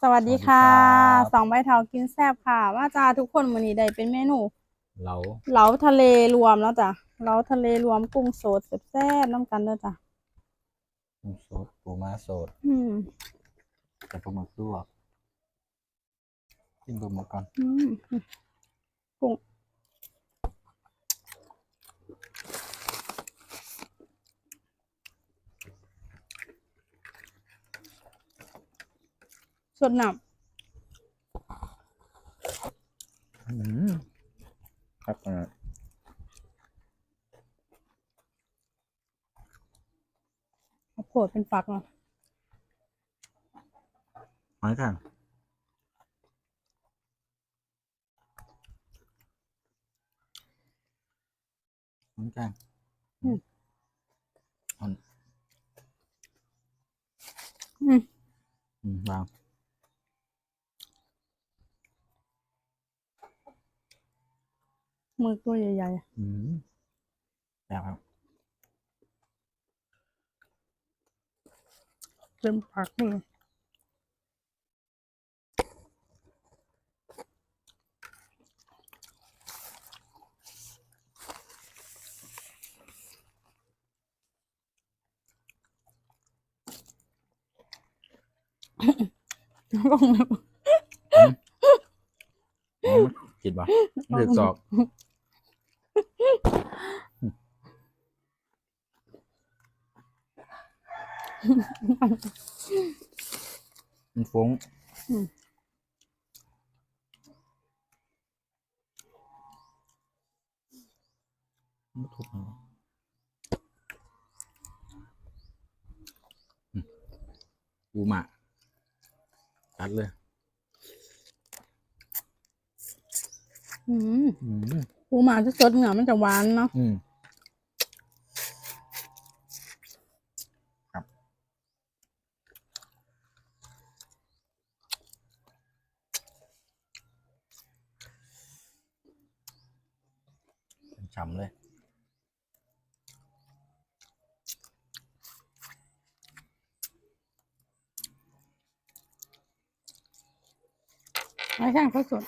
สวัสดีค่ะ สวัสดีครับ สองใบเทากินแซ่บค่ะ ว่าจ้าทุกคนวันนี้ได้เป็นเมนูเราเหลาทะเลรวมแล้วจ้ะเหลาทะเลรวมกุ้งสดแซ่บๆน้ำกันเด้อจ้ะกุ้งสดปูม้าสดอืมกับปลาหมึกลวกกินปลาหมึกก่อนอืมกุ้ง ดหนับอืมครับอ่าข้าวโพดเป็นฝักเนาะหอยกันหอยกันอืมอืมอืมวาง มือตัวใหญ่อืมแบบครับ ๆเต็มปากเลยลองนะอ๋อมันกินป่ะเลือกสอบ มันฟุ้งอืมมันทุบเอาอืมปูหมาตัดเลย อืม อืม ปูหมาจะสดเหนือมันจะหวานเนาะ อืม ฉ่ำเลย ไม่ใช่เขาสด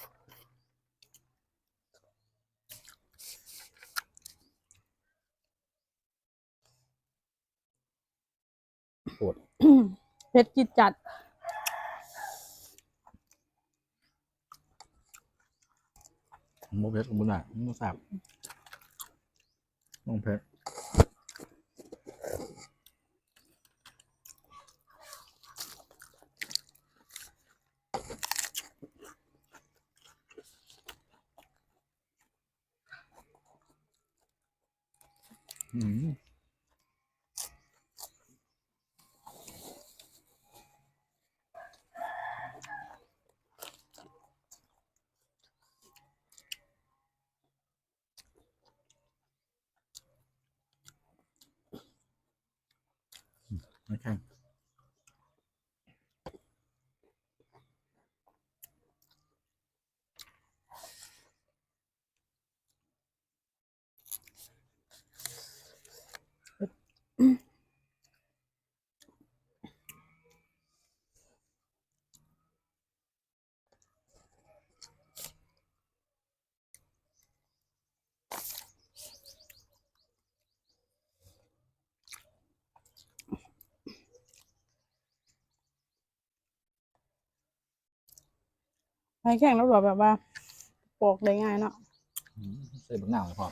ปวดเผ็ดจิตจัดโมเพชรบุญอะโมสับ โม เพชรอืมไม่ใช่ให้แข็งแล้วแบบแบบว่าปอกได้ง่ายเนาะอืมใส่บักหนาวเลยพ่อ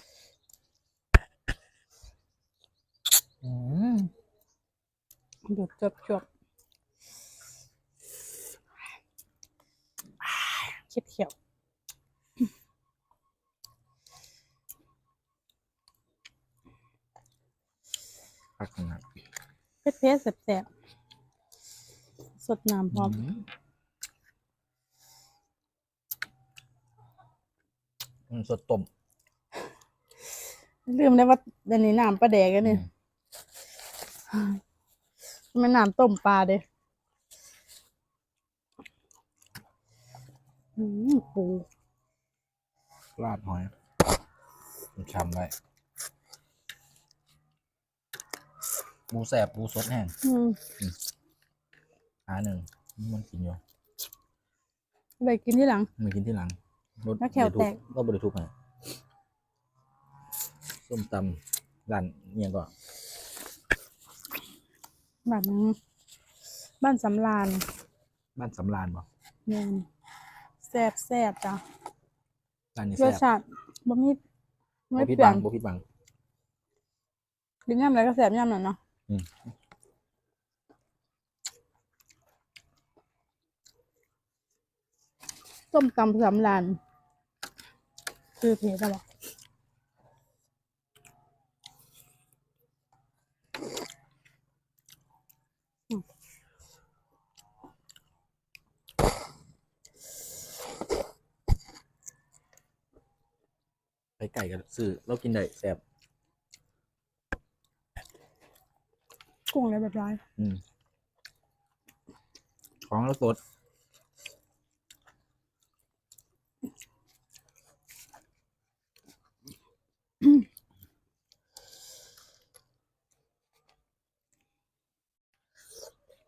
อืมดูดจบจบเขียวเขียวพักขนาดเผ็ดเผ็ดๆแสบๆสดน้ำพร้อมมั นสดต้มลืมได้ว่าเดี๋ยวนี้น้ำปลาแดกกันเนี่ยไม่น้ำต้มปลาเด้อืมปูราดหอยมันช้ำไว้ปูแสบปูสดแห้งอืมหาหนึ่งมันกินอยู่ไปกินที่หลังมากินที่หลัง รถแล้วแขวแตก ก็บริทุกไงส้มตำร้านเนี่ยก็แบบนั้นบ้านสำรานบ้านสำรานบ่แม่นแซ่บแซ่บจ้ะร้านนี้รแซ่สบชาติบ่มีบ่ไม่ผิดเปลี่บัยงนบ่ผิดบัง กินย่ำอะไรก็แซ่บย่ำนั่นเนาะอืม ส้มตำสำราน คือเพจอะไรไปไก่กันซื้อเรากินได้แซ่บกุ้งอะไรแบบไรอืมของเราสด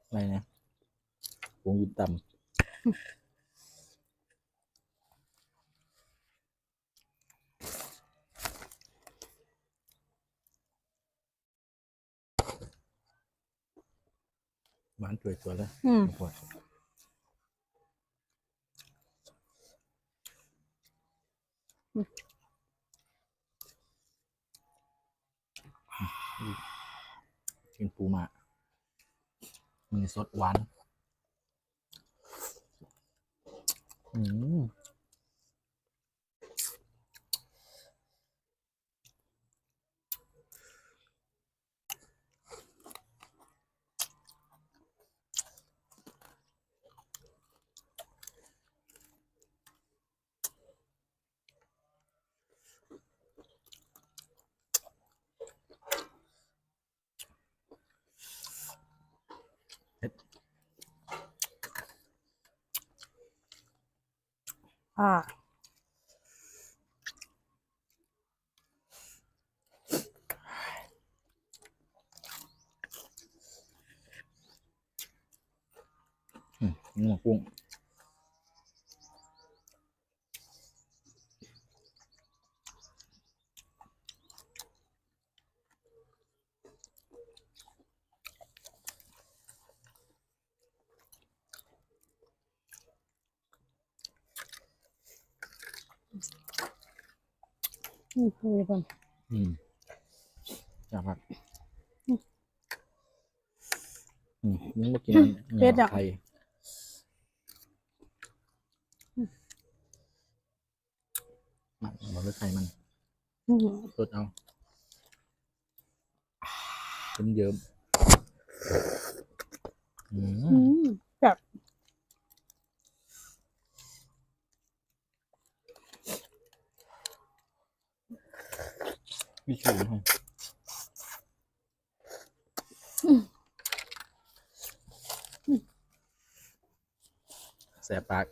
อะไรนะผงยินตำหวานสวยๆเลยอืมขวดกินปูมา มีสดหวาน อืม อ่าอืม นี่หมูกุ้งนี่คือเพิ่นอืมอยากผักอืมนึกว่ากินอันนี้ไทยมันบอกเลยไทยมันอืมสดเอาเยิ้มเยิ้มๆอื อื ม มแบบ มีชูให้ แสบปาก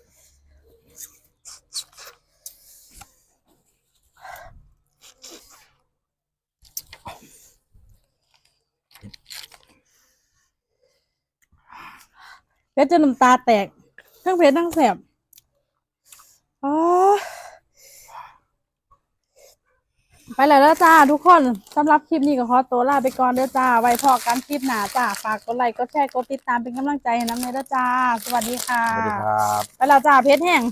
เพชรจนน้ำตาแตก ทั้งเพชรทั้งแสบอ๋อ ไปแล้วเด้อจ้าทุกคนสำหรับคลิปนี้ก็ขอตัวลาไปก่อนเด้อจ้า ไว้พอกันคลิปหน้าจ้า ฝากกดไลค์กดแชร์กดติดตามเป็นกำลังใจให้น้ำเนยเด้อจ้า สวัสดีค่ะ สวัสดีครับ ไปแล้วจ้าเพชรแห้ง